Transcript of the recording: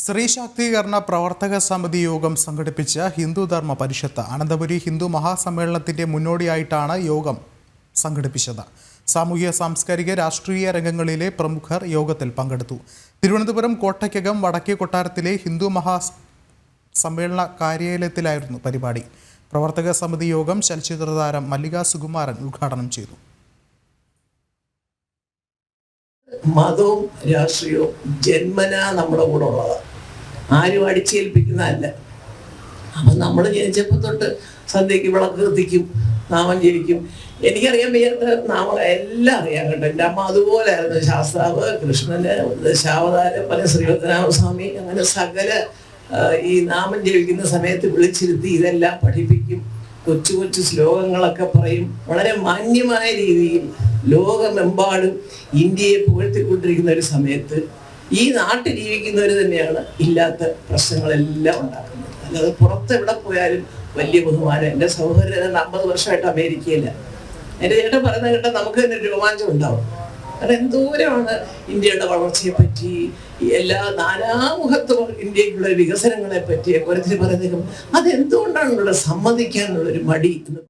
സ്ത്രീ ശാക്തീകരണ പ്രവർത്തക സമിതി യോഗം സംഘടിപ്പിച്ച ഹിന്ദുധർമ്മ പരിഷത്ത് അനന്തപുരി ഹിന്ദു മഹാസമ്മേളനത്തിന്റെ മുന്നോടിയായിട്ടാണ് യോഗം സംഘടിപ്പിച്ചത്. സാമൂഹ്യ സാംസ്കാരിക രാഷ്ട്രീയ രംഗങ്ങളിലെ പ്രമുഖർ യോഗത്തിൽ പങ്കെടുത്തു. തിരുവനന്തപുരം കോട്ടയ്ക്കകം വടക്കേ കൊട്ടാരത്തിലെ ഹിന്ദു മഹാ സമ്മേളന കാര്യാലയത്തിലായിരുന്നു പരിപാടി. പ്രവർത്തക സമിതി യോഗം ചലച്ചിത്ര താരം മല്ലിക സുകുമാരൻ ഉദ്ഘാടനം ചെയ്തു. മതവും രാഷ്ട്രീയവും ജന്മനാ നമ്മുടെ കൂടെ ഉള്ളതാണ് ആരും അടിച്ചേൽപ്പിക്കുന്നതല്ല. അപ്പം നമ്മൾ ജനിച്ചപ്പോൾ തൊട്ട് സദ്യക്ക് വിളക്ക് കത്തിക്കും നാമം ജനിക്കും എനിക്കറിയാൻ വയ്യാത്ത നാമം എല്ലാം അറിയാൻ കേട്ടോ. എന്റെ അമ്മ അതുപോലായിരുന്നു. ശാസ്താവ് കൃഷ്ണന് ദശാവതാരം പല ശ്രീപത്മനാഭസ്വാമി അങ്ങനെ സകല ഈ നാമം ജപിക്കുന്ന സമയത്ത് വിളിച്ചിരുത്തി ഇതെല്ലാം പഠിപ്പിക്കും. കൊച്ചു കൊച്ചു ശ്ലോകങ്ങളൊക്കെ പറയും. വളരെ മാന്യമായ രീതിയിൽ ലോകമെമ്പാടും ഇന്ത്യയെ പുകഴ്ത്തിക്കൊണ്ടിരിക്കുന്ന ഒരു സമയത്ത് ഈ നാട്ടിൽ ജീവിക്കുന്നവർ തന്നെയാണ് ഇല്ലാത്ത പ്രശ്നങ്ങളെല്ലാം ഉണ്ടാക്കുന്നത്. അല്ലാതെ പുറത്ത് എവിടെ പോയാലും വലിയ ബഹുമാനം. എന്റെ സഹോദരൻ അമ്പത് വർഷമായിട്ട് അമേരിക്കയില്ല. എന്റെ ചേട്ടൻ പറയുന്നത് കേട്ടാൽ നമുക്ക് തന്നെ ഒരു രോമാഞ്ചം ഉണ്ടാവും. കാരണം എന്തോരമാണ് ഇന്ത്യയുടെ വളർച്ചയെ പറ്റി എല്ലാ നാനാമുഖത്തും ഇന്ത്യക്കുള്ള വികസനങ്ങളെ പറ്റി ഓരോരുത്തർ പറയുന്നതിനും അതെന്തുകൊണ്ടാണ് ഇവിടെ സമ്മതിക്കാനുള്ളൊരു മടി എന്ന്